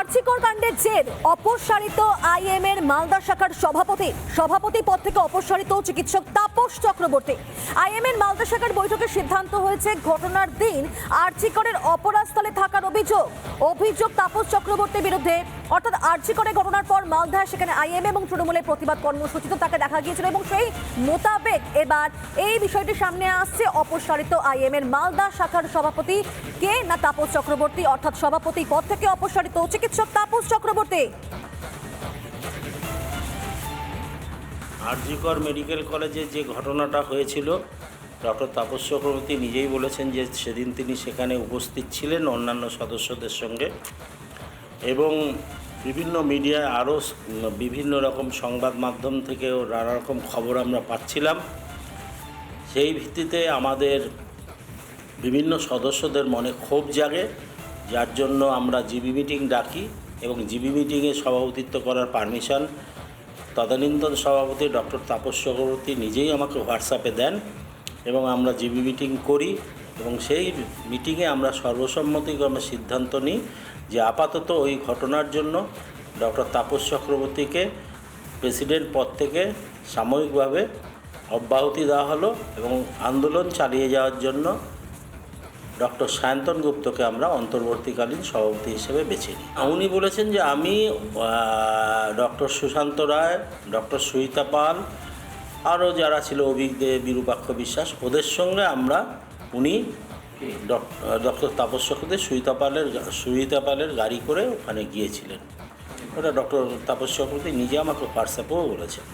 আর্চিকর কাণ্ডের জের, অপসারিত আইএম এর মালদা শাখার সভাপতি। সভাপতি পদ থেকে অপসারিত চিকিৎসক তাপস চক্রবর্তী। আইএম এর মালদা শাখার বৈঠকে সিদ্ধান্ত হয়েছে ঘটনার দিন আর্চিকরের অপরাধস্থলে থাকার অভিযোগ। অভিযোগ তাপস চক্রবর্তীর বিরুদ্ধে। অর্থাৎ আর্চিকরের ঘটনার পর মালদায় সেখানে আইএম এবং তৃণমূলের প্রতিবাদ কর্মসূচিতে তাকে দেখা গিয়েছিল এবং সেই মোতাবেক এবার এই বিষয়টি সামনে আসছে। অপসারিত আইএম এর মালদা শাখার সভাপতি কে? না তাপস চক্রবর্তী, অর্থাৎ সভাপতি পদ থেকে অপসারিত চিকিৎসক তাপস চক্রবর্তী। আরজিকর মেডিকেল কলেজে যে ঘটনাটা হয়েছিল, ডক্টর তাপস চক্রবর্তী নিজেই বলেছেন যে সেদিন তিনি সেখানে উপস্থিত ছিলেন অন্যান্য সদস্যদের সঙ্গে। এবং বিভিন্ন মিডিয়ায় আরও বিভিন্ন রকম সংবাদ মাধ্যম থেকেও নানা রকম খবর আমরা পাচ্ছিলাম। সেই ভিত্তিতে আমাদের বিভিন্ন সদস্যদের মনে ক্ষোভ জাগে, যার জন্য আমরা জিবি মিটিং ডাকি এবং জিবি মিটিংয়ে সভাপতিত্ব করার পারমিশন তদানীন্তন সভাপতি ডক্টর তাপস চক্রবর্তী নিজেই আমাকে হোয়াটসঅ্যাপে দেন এবং আমরা জিবি মিটিং করি এবং সেই মিটিংয়ে আমরা সর্বসম্মতিক্রমে সিদ্ধান্ত নিই যে আপাতত ওই ঘটনার জন্য ডক্টর তাপস চক্রবর্তীকে প্রেসিডেন্ট পদ থেকে সাময়িকভাবে অব্যাহতি দেওয়া হলো এবং আন্দোলন চালিয়ে যাওয়ার জন্য ডক্টর সায়ন্তন গুপ্তকে আমরা অন্তর্বর্তীকালীন সভাপতি হিসেবে বেছে নিই। উনি বলেছেন যে আমি ডক্টর সুশান্ত রায়, ডক্টর সুহিতা পাল, আরও যারা ছিল অভিজ্ঞ বিরূপাক্ষ বিশ্বাস, ওদের সঙ্গে আমরা উনি ডক্টর তাপস চক্রবর্তী সুহিতা পালের সুহিতা পালের গাড়ি করে ওখানে গিয়েছিলেন। ওটা ডক্টর তাপস চক্রবর্তী নিজে আমাকে হোয়াটসঅ্যাপেও বলেছেন।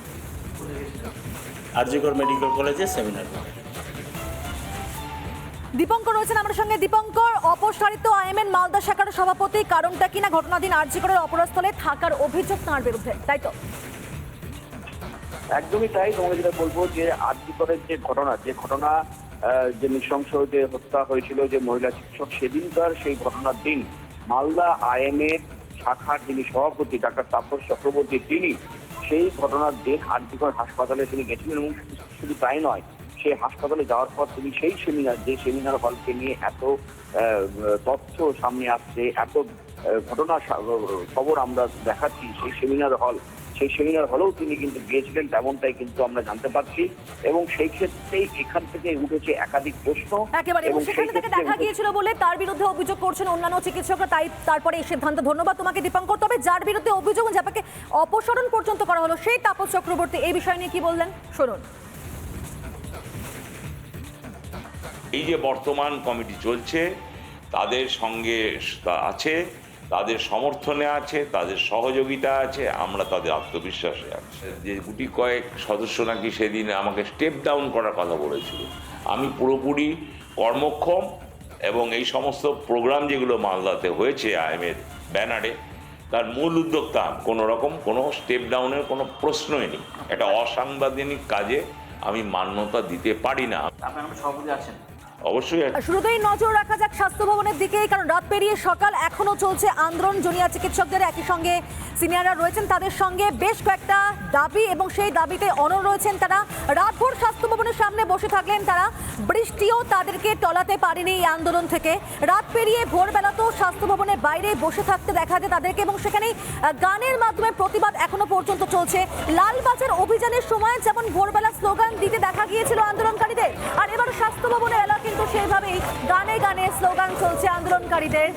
আরজিকর মেডিকেল কলেজে সেমিনার। করে দীপঙ্কর রয়েছেন আমার সঙ্গে। দীপঙ্কর, অপসারিত আইএমএন মালদা শাখার সভাপতি, কারণটা কিনা ঘটনাদিন আর্জিকরের অপরাধস্থলে থাকার অভিযোগ তাঁর বিরুদ্ধে, তাই তো? একদমই তাই। তোমাকে যেটা বলব যে আর্যিকরের যে ঘটনা যে ঘটনা যে নৃশংস যে হত্যা হয়েছিল যে মহিলা চিকিৎসক সেদিনকার সেই ঘটনার দিন মালদা আইএমএ শাখার যিনি সভাপতি, ডাক্তার তাপস চক্রবর্তী, তিনি সেই ঘটনার দিন আর্যিকর হাসপাতালে তিনি গেছিলেন এবং শুধু তাই নয় সেই হাসপাতালে যাওয়ার পর তিনি সেই সেমিনার যে সেমিনার হলকে নিয়ে এত তথ্য সামনে আসছে এত ঘটনা খবর আমরা দেখাচ্ছি সেই সেমিনার হল সেই সেমিনার হলেও তিনি কিন্তু গিয়েছিলেন তেমনটাই কিন্তু আমরা জানতে পারছি। এবং সেই ক্ষেত্রেই এখান থেকে উঠেছে একাধিক প্রশ্ন। একেবারে এবং সেখানে ক্ষেত্রে দেখা গিয়েছিল বলে তার বিরুদ্ধে অভিযোগ করছেন অন্যান্য চিকিৎসকরা তাই তারপরে এই সিদ্ধান্ত। ধন্যবাদ তোমাকে দীপঙ্কর। তবে যার বিরুদ্ধে অভিযোগ যাকে অপসারণ পর্যন্ত করা হলো সেই তাপস চক্রবর্তী। এই বিষয় নিয়ে কি বললেন? শুনুন। এই যে বর্তমান কমিটি চলছে, তাদের সঙ্গে আছে, তাদের সমর্থনে আছে, তাদের সহযোগিতা আছে, আমরা তাদের আত্মবিশ্বাসে আছি। যে গুটি কয়েক সদস্য নাকি সেদিন আমাকে স্টেপ ডাউন করার কথা বলেছিল। আমি পুরোপুরি কর্মক্ষম এবং এই সমস্ত প্রোগ্রাম যেগুলো মালদাতে হয়েছে আইএমের ব্যানারে, তার মূল উদ্যোক্তা কোনো রকম কোনো স্টেপ ডাউনের কোনো প্রশ্নই নেই। একটা অসাংবিধানিক কাজে আমি মান্যতা দিতে পারি না। অবশ্যই। নজর রাখা যাক স্বাস্থ্য ভবনের দিকে কারণ রাত পেরিয়ে সকাল এখনও চলছে আন্দোলন। জুনিয়র চিকিৎসকদের একই সঙ্গে সিনিয়ররা রয়েছেন, তাদের সঙ্গে বেশ কয়েকটা দাবি এবং সেই দাবিতে অনর রয়েছেন তারা। রাতভর স্বাস্থ্য ভবনের সামনে বসে থাকলেন তারা, বৃষ্টিও তাদেরকে টলাতে পারেনি এই আন্দোলন থেকে। রাত পেরিয়ে ভোরবেলাতেও স্বাস্থ্য ভবনের বাইরে বসে থাকতে দেখা যায় তাদেরকে এবং সেখানে গানের মাধ্যমে প্রতিবাদ এখনও পর্যন্ত চলছে। লালবাজার অভিযানের সময় যেমন ভোরবেলা স্লোগান দিতে দেখা গিয়েছিল আন্দোলনকারীদের কিন্তু গানে গানে স্লোগান চলছে আন্দোলনকারীদের।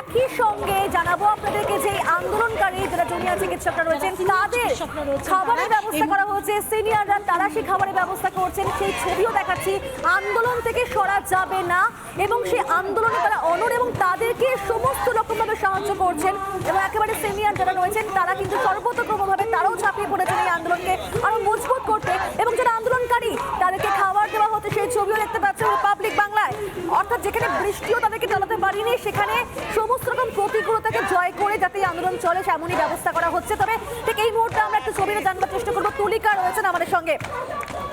একই সঙ্গে জানাব আপনাদেরকে যে আন্দোলনকারী যারা জুনিয়র চিকিৎসকরা রয়েছেন তাদের খাবারের ব্যবস্থা করা হয়েছে সিনিয়ররা তারা সেই খাবারের ব্যবস্থা করছেন সেই ছবিও দেখাচ্ছি। আন্দোলন থেকে সরা যাবে না এবং সেই আন্দোলনে তারা অনর এবং তাদেরকে সমস্ত রকমভাবে সাহায্য করছেন এবং একেবারে সিনিয়র যারা রয়েছেন তারা কিন্তু সর্বতোভাবে তারাও ছাপিয়ে পড়েছেন এই আন্দোলনকে আরও মজবুত করতে। এবং যারা আন্দোলনকারী তাদেরকে খাবার দেওয়া হতে সেই ছবিও দেখতে পাচ্ছেন রিপাবলিক বাংলায় অর্থাৎ যেখানে বৃষ্টিও তাদেরকে চালাতে পারিনি, সেখানে সমস্ত রকম প্রতিকূলতাকে জয় করে যাতে এই আন্দোলন চলে সেমনই ব্যবস্থা করা হচ্ছে। তবে ঠিক এই মুহূর্তে আমরা একটা ছবিটা জানবার চেষ্টা করব। তুলিকা রয়েছেন আমাদের সঙ্গে।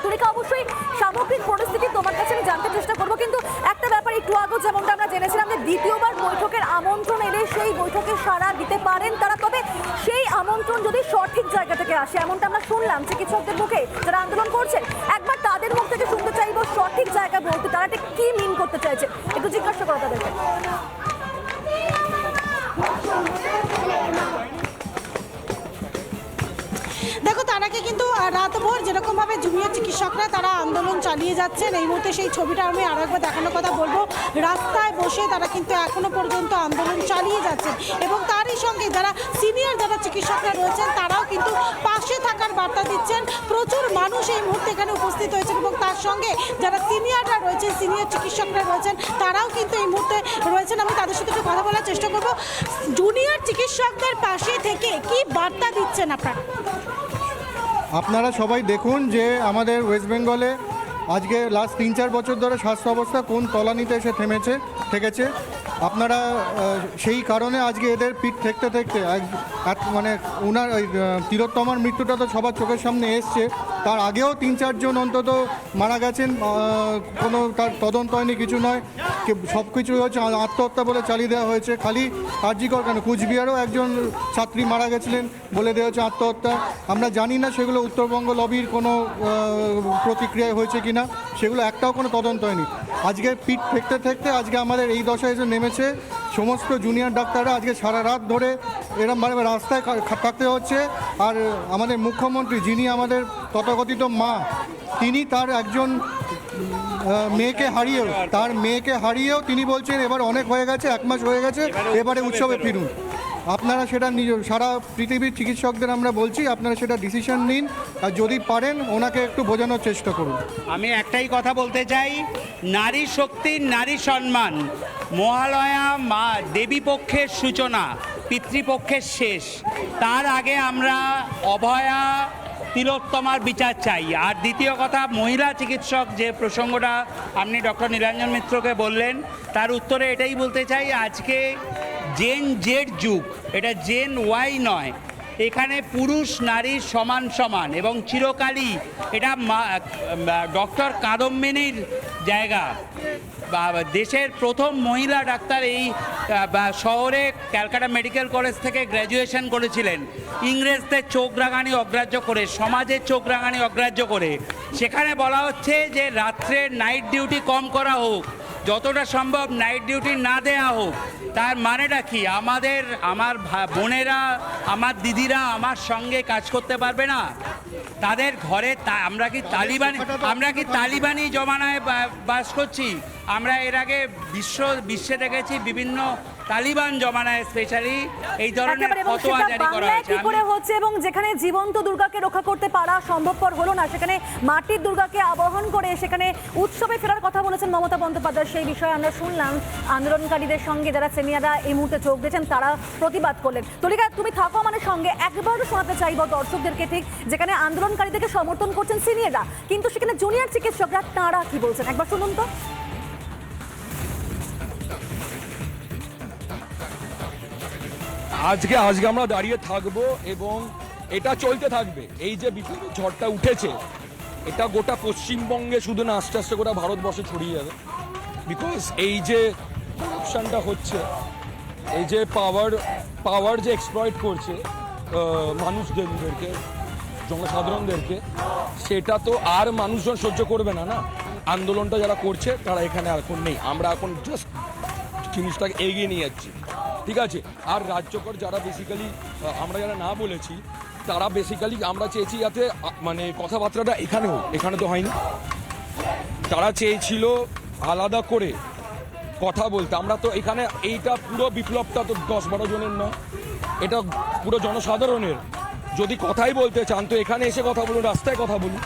তুলিকা, অবশ্যই সামগ্রিক পরিস্থিতি তোমার কাছে আমি জানতে চেষ্টা করব, কিন্তু একটা ব্যাপার একটু আগে যেমনটা আমরা জেনেছিলাম যে দ্বিতীয়বার বৈঠকের আমন্ত্রণ এলে সেই বৈঠকে সাড়া দিতে পারেন তারা। তবে সেই আমন্ত্রণ যদি সঠিক জায়গা থেকে আসে, এমনটা আমরা শুনলাম চিকিৎসকদের মুখে যারা আন্দোলন করছেন, একবার তাদের মুখ থেকে শুনতে চাইব সঠিক জায়গা বলতে তারা ঠিক কি মিন করতে চাইছে। একটু জিজ্ঞাসা করো তাদেরকে। কিন্তু রাতভর যেরকমভাবে জুনিয়র চিকিৎসকরা তারা আন্দোলন চালিয়ে যাচ্ছেন, এই মুহূর্তে সেই ছবিটা আমি আরও একবার দেখানোর কথা বলব। রাস্তায় বসে তারা কিন্তু এখনও পর্যন্ত আন্দোলন চালিয়ে যাচ্ছেন এবং তারই সঙ্গে যারা সিনিয়র যারা চিকিৎসকরা রয়েছেন, তারাও কিন্তু পাশে থাকার বার্তা দিচ্ছেন। প্রচুর মানুষ এই মুহূর্তে এখানে উপস্থিত হয়েছেন এবং তার সঙ্গে যারা সিনিয়ররা রয়েছেন, সিনিয়র চিকিৎসকরা রয়েছেন, তারাও কিন্তু এই মুহূর্তে রয়েছেন। আমি তাদের সাথে একটু কথা বলার চেষ্টা করব। জুনিয়র চিকিৎসকদের পাশে থেকে কি বার্তা দিচ্ছেন আপনারা? আপনারা সবাই দেখুন যে আমাদের ওয়েস্ট বেঙ্গলে আজকে লাস্ট তিন চার বছর ধরে স্বাস্থ্য অবস্থা কোন তলানিতে এসে থেমেছে, থেকেছে। আপনারা সেই কারণে আজকে এদের পিঠ এক- এক- মানে ওনার ওই তিরোত্তমার মৃত্যুটা তো সবার চোখের সামনে এসছে। তার আগেও তিন, চারজন অন্তত মারা গেছেন কোনো তার তদন্ত হয়নি, কিছু নয়। সব কিছু হচ্ছে আত্মহত্যা বলে চালিয়ে দেওয়া হয়েছে। খালি কার্যকর কেন? কুচবিহারও একজন ছাত্রী মারা গেছিলেন বলে দেওয়া হচ্ছে আত্মহত্যা। আমরা জানি না সেগুলো উত্তরবঙ্গ লবির কোনো প্রতিক্রিয়া হয়েছে কিনা, সেগুলো একটাও কোনো তদন্ত হয়নি। আজকে পিঠ থেকতে থেকতে আজকে আমাদের এই দশায় এসে নেমেছে সমস্ত জুনিয়র ডাক্তাররা। আজকে সারা রাত ধরে এরমভাবে রাস্তায় কা- থাকতে হচ্ছে। আর আমাদের মুখ্যমন্ত্রী যিনি আমাদের তথাকথিত মা, তিনি তার একজন মেয়েকে হারিয়েও, তার মেয়েকে হারিয়েও তিনি বলছেন, এবার অনেক হয়ে গেছে, এক মাস হয়ে গেছে, এবারে উৎসবে ফিরুন। আপনারা সেটা নিজ, সারা পৃথিবীর চিকিৎসকদের আমরা বলছি, আপনারা সেটা ডিসিশন নিন। আর যদি পারেন, ওনাকে একটু বোঝানোর চেষ্টা করুন। আমি একটাই কথা বলতে চাই, নারী শক্তি, নারী সম্মান। মহালয়া মা দেবী পক্ষের সূচনা। পিতৃপক্ষের শেষ। তার আগে আমরা অভয়া তিলোত্তমার বিচার চাই। আর দ্বিতীয় কথা, মহিলা চিকিৎসক যে প্রসঙ্গটা আপনি ডক্টর নীলাঞ্জন মিত্রকে বললেন, তার উত্তরে এটাই বলতে চাই, আজকে জেন জেড যুগ, এটা জেন ওয়াই নয়, এখানে পুরুষ, নারী সমান সমান এবং চিরকালই এটা ডক্টর কাদম্বিনীর জায়গা। দেশের প্রথম মহিলা ডাক্তার এই শহরে ক্যালকাটা মেডিকেল কলেজ থেকে গ্র্যাজুয়েশন করেছিলেন। ইংরেজদের চোখ রাঙানি অগ্রাহ্য করে, সমাজের চোখ রাঙানি অগ্রাহ্য করে। সেখানে বলা হচ্ছে যে রাত্রে নাইট ডিউটি কম করা হোক, যতটা সম্ভব নাইট ডিউটি না দেয়া হোক। তার মানেটা কি? আমাদের, আমার বোনেরা, আমার দিদিরা আমার সঙ্গে কাজ করতে পারবে না? তাদের ঘরে আমরা কি তালিবান, আমরা কি তালিবানি জমানায় বাস করছি? আমরা এর আগে বিশ্ব বিশ্বে দেখেছি বিভিন্ন তালিবান জমানায় স্পেশালি এই ধরনের ফতোয়া জারি করা হয়েছে। কি করে হচ্ছে এবং যেখানে জীবন্ত দুর্গাকে রক্ষা করতে পারা সম্ভবপর হলো না সেখানে মাটির দুর্গাকে আবাহন করে সেখানে উৎসবে ফেরার কথা বলেছেন মমতা বন্দ্যোপাধ্যায়। সেই বিষয়ে আমরা শুনলাম আন্দোলনকারীদের সঙ্গে যারা সিনিয়ররা এই মুহূর্তে চোখ দিয়েছেন তারা প্রতিবাদ করলেন। তলিকা তুমি থাকো আমাদের সঙ্গে একবারও শোনাতে চাইব দর্শকদেরকে ঠিক যেখানে আন্দোলনকারীদেরকে সমর্থন করছেন সিনিয়ররা কিন্তু সেখানে জুনিয়র চিকিৎসকরা তাঁরা কি বলছেন? একবার শুনুন তো। আজকে আজকে আমরা দাঁড়িয়ে থাকব এবং এটা চলতে থাকবে। এই যে বিপ্লবী ঝড়টা উঠেছে, এটা গোটা পশ্চিমবঙ্গে শুধু না, আস্তে আস্তে গোটা ভারতবর্ষে ছড়িয়ে যাবে। বিকজ এই যে করাপশনটা হচ্ছে, এই যে পাওয়ার পাওয়ার যে এক্সপ্লয়েট করছে মানুষদেরকে জনসাধারণদেরকে, সেটা তো আর মানুষজন সহ্য করবে না না? আন্দোলনটা যারা করছে, তারা এখানে এখন নেই। আমরা এখন জাস্ট জিনিসটাকে এগিয়ে নিয়ে যাচ্ছি। ঠিক আছে। আর রাজ্যকর যারা বেসিক্যালি আমরা যারা না বলেছি, তারা বেসিক্যালি আমরা চেয়েছি যাতে মানে কথাবার্তাটা এখানে হোক, এখানে তো হয়নি। তারা চেয়েছিল আলাদা করে কথা বলতে। আমরা তো এখানে, এইটা পুরো বিপ্লবটা তো দশ বারো জনের নয়। এটা পুরো জনসাধারণের। যদি কথাই বলতে চান, তো এখানে এসে কথা বলুন, রাস্তায় কথা বলুন।